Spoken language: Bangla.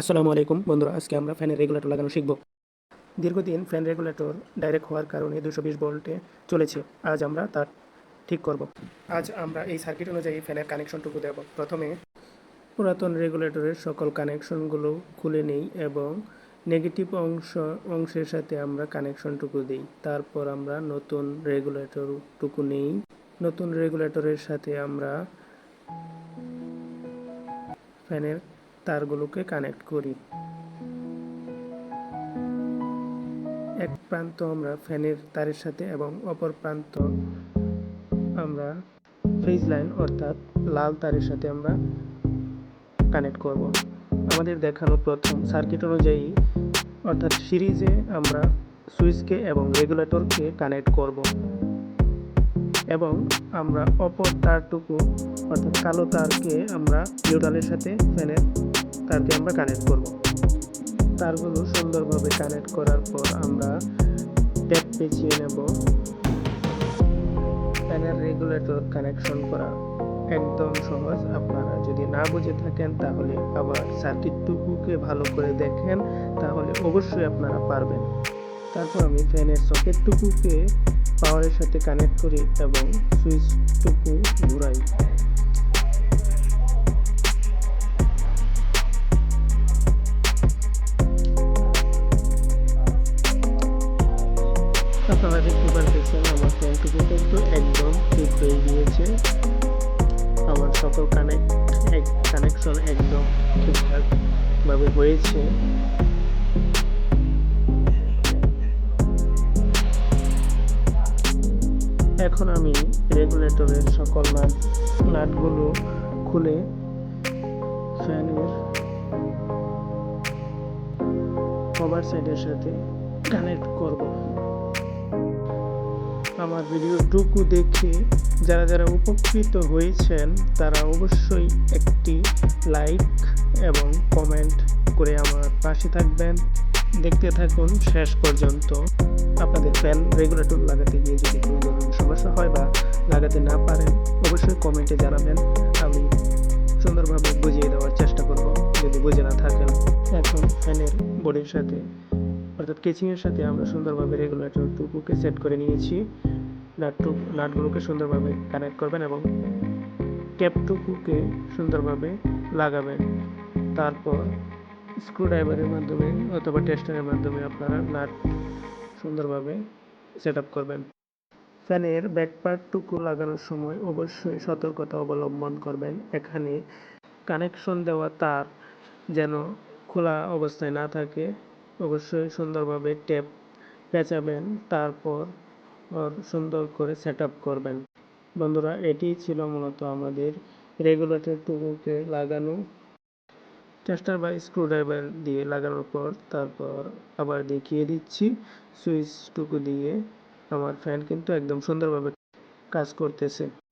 আসসালামু আলাইকুম। বন্ধুরা, আজকে আমরা ফ্যানের রেগুলেটর লাগানো শিখব। দীর্ঘদিন ফ্যান রেগুলেটর ডাইরেক্ট হওয়ার কারণে দুশো বিশ ভোল্টে চলেছে। আজ আমরা তার ঠিক করব। আজ আমরা এই সার্কিট অনুযায়ী ফ্যানের কানেকশনটুকু দেব। প্রথমে পুরাতন রেগুলেটরের সকল কানেকশনগুলো খুলে নেই এবং নেগেটিভ অংশ, অংশের সাথে আমরা কানেকশনটুকু দিই। তারপর আমরা নতুন রেগুলেটরটুকু নেই। নতুন রেগুলেটরের সাথে আমরা ফ্যানের তারগুলোকে কানেক্ট করি। এক প্রান্ত আমরা ফ্যানের তারের সাথে এবং অপর প্রান্ত আমরা ফেজ লাইন অর্থাৎ লাল তারের সাথে আমরা কানেক্ট করব। আমাদের দেখানো প্রথম সার্কিট অনুযায়ী অর্থাৎ সিরিজে আমরা সুইচকে এবং রেগুলেটরকে কানেক্ট করব। এবং আমরা অপর তারটুকু অর্থাৎ কালো তারকে আমরা নিউট্রালের সাথে ফ্যানের তারকে আমরা কানেক্ট করব। তারগুলো সুন্দরভাবে কানেক্ট করার পর আমরা ট্যাপ পেঁচিয়ে নেব। ফ্যানের রেগুলেটর কানেকশন করা একদম সহজ। আপনারা যদি না বুঝে থাকেন, তাহলে আবার সার্কিটটুকুকে ভালো করে দেখেন, তাহলে অবশ্যই আপনারা পারবেন। তারপর আমি ফ্যানের সকেটটুকুকে পাওয়ারের সাথে কানেক্ট করি এবং সুইচটুকু ঘুরাই। দেখতে পারতেছেন আমার ফ্যানটুকু কিন্তু একদম ঠিক হয়ে গিয়েছে আমার সকল কানেক্ট এক কানেকশন একদম ঠিকঠাকভাবে হয়েছে। এখন আমি রেগুলেটরের সকল নাট নাটগুলো খুলে ফ্যানের কভার সাইডের সাথে কানেক্ট করব। আমার ভিডিওটুকু দেখে যারা যারা উপকৃত হয়েছেন, তারা অবশ্যই একটি লাইক এবং কমেন্ট করে আমার পাশে থাকবেন। দেখতে থাকুন শেষ পর্যন্ত। আপনাদের ফ্যান রেগুলেটর লাগাতে গিয়ে যদি কোনো ধরনের সমস্যা হয় বা লাগাতে না পারেন, অবশ্যই কমেন্টে জানাবেন। আমি সুন্দরভাবে বুঝিয়ে দেওয়ার চেষ্টা করব। যদি বুঝে না থাকেন, এখন ফ্যানের বডির সাথে অর্থাৎ কেচিংয়ের সাথে আমরা সুন্দরভাবে রেগুলেটর টুকুকে সেট করে নিয়েছি। নাটটু নাটগুলোকে সুন্দরভাবে কানেক্ট করবেন এবং ক্যাপটুকুকে সুন্দরভাবে লাগাবেন। তারপর স্ক্রুড্রাইভারের মাধ্যমে অথবা টেস্টারের মাধ্যমে আপনারা নাট সুন্দরভাবে সেট আপ করবেন ফ্যানের ব্যাক পার্টটুকু লাগানোর সময় অবশ্যই সতর্কতা অবলম্বন করবেন। এখানে কানেকশন দেওয়া তার যেন খোলা অবস্থায় না থাকে। অবশ্যই সুন্দরভাবে টেপ পেঁচাবেন, তারপর সুন্দর করে সেট করবেন। বন্ধুরা, এটি ছিল মূলত আমাদের রেগুলেটর টুকুকে লাগানো টেস্টার বা স্ক্রুড্রাইভার দিয়ে লাগানোর পর, তারপর আবার দেখিয়ে দিচ্ছি। সুইচটুকু দিয়ে আমার ফ্যান কিন্তু একদম সুন্দরভাবে কাজ করতেছে।